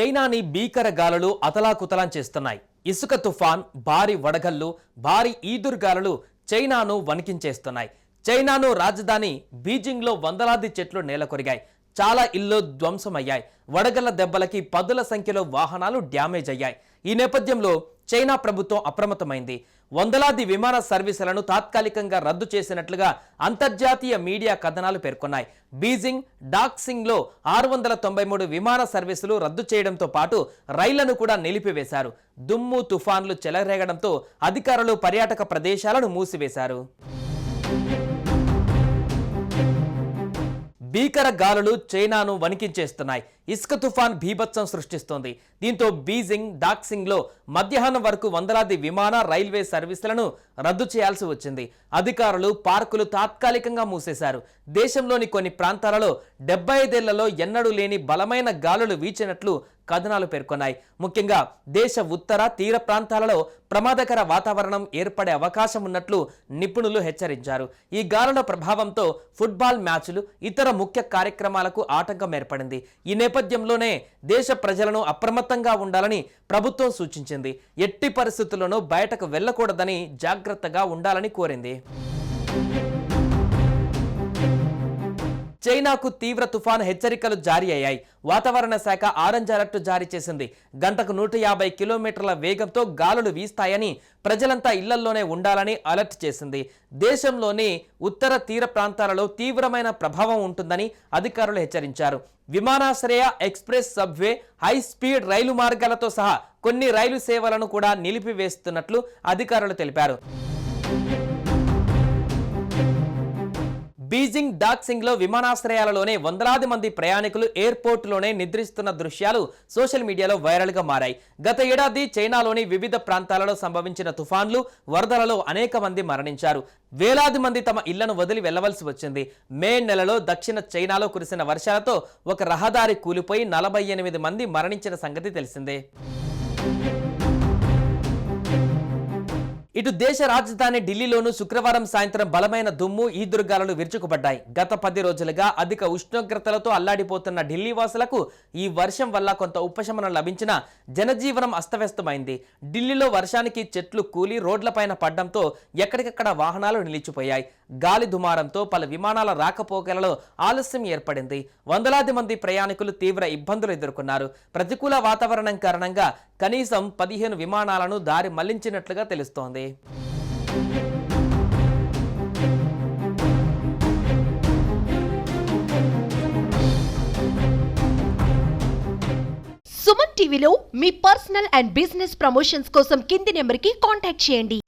చైనాని భీకర గాలులు అతలాకుతలం చేస్తున్నాయి. ఇసుక తుఫాన్ భారీ వడగళ్ళు భారీ ఈదురుగాలులు చైనాను వణికించేస్తున్నాయి. చైనాను రాజధాని బీజింగ్లో వందలాది చెట్లు నేలకొరిగాయి. చాలా ఇల్లు ధ్వంసమయ్యాయి. వడగళ్ళ దెబ్బలకి పదుల సంఖ్యలో వాహనాలు డ్యామేజ్ అయ్యాయి ఈ నేపథ్యంలో చైనా ప్రభుత్వం అప్రమత్తమైంది. వందలాది విమాన సర్వీసులను తాత్కాలికంగా రద్దు చేసినట్లుగా అంతర్జాతీయ మీడియా కథనాలు పేర్కొన్నాయి. బీజింగ్ డాక్సింగ్లో ఆరు వందల తొంభై మూడు విమాన సర్వీసులు రద్దు చేయడంతో పాటు రైళ్ళను కూడా నిలిపివేశారు. దుమ్ము తుఫాన్లు చెలరేగడంతో అధికారులు పర్యాటక ప్రదేశాలను మూసివేశారు. భీకర గాలులు చైనాను వణికించేస్తున్నాయి. ఇసుక తుఫాన్ భీభత్సం సృష్టిస్తోంది. దీంతో బీజింగ్ డాక్సింగ్లో మధ్యాహ్నం వరకు వందలాది విమాన రైల్వే సర్వీసులను రద్దు చేయాల్సి వచ్చింది. అధికారులు పార్కులు తాత్కాలికంగా మూసేశారు. దేశంలోని కొన్ని ప్రాంతాలలో డెబ్బై ఐదేళ్ళలో ఎన్నడూ లేని బలమైన గాలులు వీచినట్లు కథనాలు పేర్కొన్నాయి. ముఖ్యంగా దేశ ఉత్తర తీర ప్రాంతాలలో ప్రమాదకర వాతావరణం ఏర్పడే అవకాశం ఉన్నట్లు నిపుణులు హెచ్చరించారు. ఈ గాలుల ప్రభావంతో ఫుట్బాల్ మ్యాచ్లు ఇతర ముఖ్య కార్యక్రమాలకు ఆటంకం ఏర్పడింది. ఈ నేపథ్యంలోనే దేశ ప్రజలను అప్రమత్తంగా ఉండాలని ప్రభుత్వం సూచించింది. ఎట్టి పరిస్థితుల్లోనూ బయటకు వెళ్ళకూడదని జాగ్రత్తగా ఉండాలని కోరింది. చైనాకు తీవ్ర తుఫాను హెచ్చరికలు జారీ అయ్యాయి. వాతావరణ శాఖ ఆరెంజ్ అలర్ట్ జారీ చేసింది. గంటకు నూట యాభై కిలోమీటర్ల వేగంతో గాలులు వీస్తాయని ప్రజలంతా ఇళ్ళల్లోనే ఉండాలని అలర్ట్ చేసింది. దేశంలోని ఉత్తర తీర ప్రాంతాలలో తీవ్రమైన ప్రభావం ఉంటుందని అధికారులు హెచ్చరించారు. విమానాశ్రయ ఎక్స్ప్రెస్ సబ్వే హై స్పీడ్ రైలు మార్గాలతో సహా కొన్ని రైలు సేవలను కూడా నిలిపివేస్తున్నట్లు అధికారులు తెలిపారు. బీజింగ్ డాక్సింగ్లో విమానాశ్రయాలలోనే వందలాది మంది ప్రయాణికులు ఎయిర్పోర్టులోనే నిద్రిస్తున్న దృశ్యాలు సోషల్ మీడియాలో వైరల్గా మారాయి. గత ఏడాది చైనాలోని వివిధ ప్రాంతాలలో సంభవించిన తుఫాన్లు వరదలలో అనేక మంది మరణించారు. వేలాది మంది తమ ఇళ్ళను వదిలి వెళ్ళవలసి వచ్చింది. మే నెలలో దక్షిణ చైనాలో కురిసిన వర్షాలతో ఒక రహదారి కూలిపోయి నలభై ఎనిమిది మంది మరణించిన సంగతి తెలిసిందే. ఇటు దేశ రాజధాని ఢిల్లీలోనూ శుక్రవారం సాయంత్రం బలమైన దుమ్ము ఈదురుగాలులు విరుచుకుపడ్డాయి. గత పది రోజులుగా అధిక ఉష్ణోగ్రతలతో అల్లాడిపోతున్న ఢిల్లీ వాసులకు ఈ వర్షం వల్ల కొంత ఉపశమనం లభించిన జనజీవనం అస్తవ్యస్తమైంది. ఢిల్లీలో వర్షానికి చెట్లు కూలి రోడ్లపైన పడ్డంతో ఎక్కడికక్కడ వాహనాలు నిలిచిపోయాయి. గాలి దుమారంతో పలు విమానాల రాకపోకలలో ఆలస్యం ఏర్పడింది. వందలాది మంది ప్రయాణికులు తీవ్ర ఇబ్బందులు ఎదుర్కొన్నారు. ప్రతికూల వాతావరణం కారణంగా కనీసం పదిహేను విమానాలను దారి మళ్ళించినట్లుగా తెలుస్తోంది. సుమన్ టీవీలో మీ పర్సనల్ అండ్ బిజినెస్ ప్రమోషన్స్ కోసం కింది నెంబర్కి కాంటాక్ట్ చేయండి.